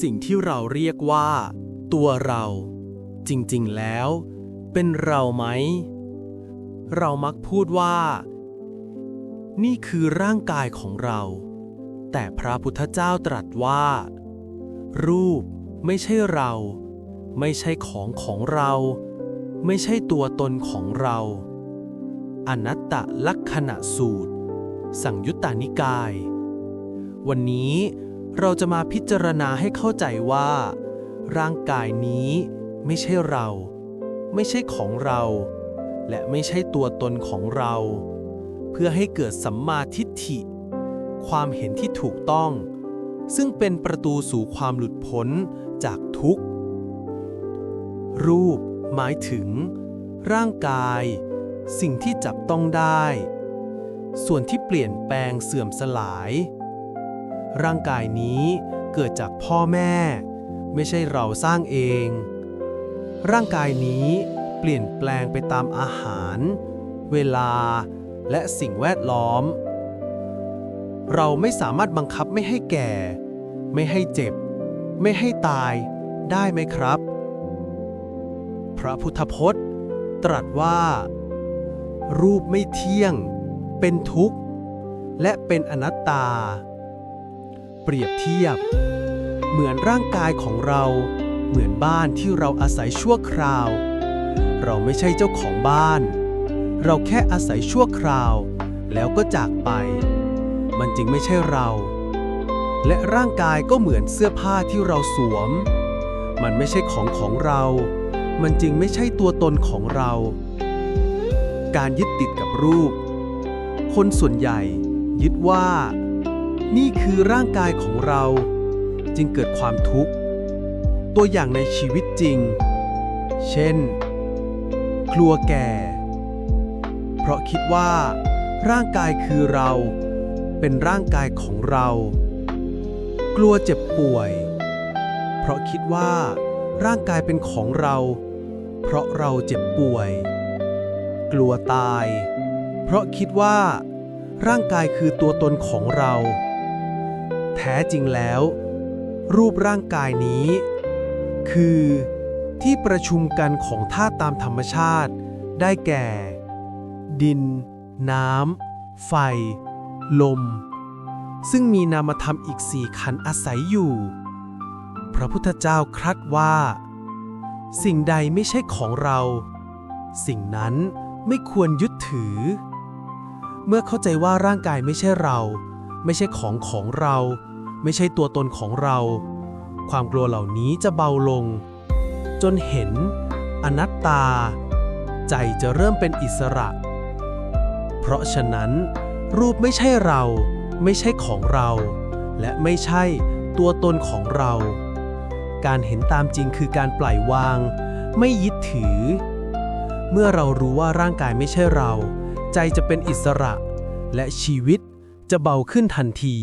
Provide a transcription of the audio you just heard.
สิ่งที่เราเรียกว่า ตัวเรา จริงๆแล้ว เป็นเราไหม เรามักพูดว่า นี่คือร่างกายของเรา แต่พระพุทธเจ้าตรัสว่า รูปไม่ใช่เรา ไม่ใช่ของของเรา ไม่ใช่ตัวตนของเรา อนัตตลักษณะสูตร สั่งยุตตานิกาย วันนี้ เราจะมาพิจารณาให้เข้าใจว่า ร่างกายนี้ไม่ใช่เรา ไม่ใช่ของเรา และไม่ใช่ตัวตนของเรา เพื่อให้เกิดสัมมาทิฏฐิ ความเห็นที่ถูกต้อง ซึ่งเป็นประตูสู่ความหลุดพ้นจากทุกข์ รูป หมายถึง ร่างกาย สิ่งที่จับต้องได้ ส่วนที่เปลี่ยนแปลงเสื่อมสลาย ร่างกายนี้เกิดจากพ่อแม่ ไม่ใช่เราสร้างเอง ร่างกายนี้เปลี่ยนแปลงไปตามอาหาร เวลา และสิ่งแวดล้อม เราไม่สามารถบังคับไม่ให้แก่ ไม่ให้เจ็บ ไม่ให้ตายได้ไหมครับ พระพุทธพจน์ ตรัสว่า รูปไม่เที่ยง เป็นทุกข์ และเป็นอนัตตา เปรียบเทียบ เหมือนร่างกายของเรา เหมือนบ้านที่เราอาศัยชั่วคราว เราไม่ใช่เจ้าของบ้าน เราแค่อาศัยชั่วคราว แล้วก็จากไป มันจึงไม่ใช่เรา และร่างกายก็เหมือนเสื้อผ้าที่เราสวม มันไม่ใช่ของของเรา มันจึงไม่ใช่ตัวตนของเรา การยึดติดกับรูป คนส่วนใหญ่ยึดว่า นี่คือร่างกายของเรา จึงเกิดความทุกข์ ตัวอย่างในชีวิตจริง เช่น กลัวแก่ เพราะคิดว่า ร่างกายคือเรา เป็นร่างกายของเรา กลัวเจ็บป่วย เพราะคิดว่า ร่างกายเป็นของเรา เพราะเราเจ็บป่วย กลัวตาย เพราะคิดว่าร่างกายคือตัวตนของเรา แท้จริงแล้ว รูปร่างกายนี้ คือ ที่ประชุมกันของธาตุตามธรรมชาติ ได้แก่ ดิน น้ำ ไฟ ลม ซึ่งมีนามธรรมอีกสี่ขันอาศัยอยู่ พระพุทธเจ้าครัดว่า สิ่งใดไม่ใช่ของเรา สิ่งนั้นไม่ควรยึดถือ เมื่อเข้าใจว่าร่างกายไม่ใช่เรา ไม่ใช่ของของเรา ไม่ใช่ตัวตนของเรา ความกลัวเหล่านี้จะเบาลง จนเห็น อนัตตา ใจจะเริ่มเป็นอิสระ เพราะฉะนั้น รูปไม่ใช่เรา ไม่ใช่ของเรา และไม่ใช่ตัวตนของเรา การเห็นตามจริงคือการปล่อยวาง ไม่ยึดถือ เมื่อเรารู้ว่าร่างกายไม่ใช่เรา ใจจะเป็นอิสระและชีวิต จะเบาขึ้นทันที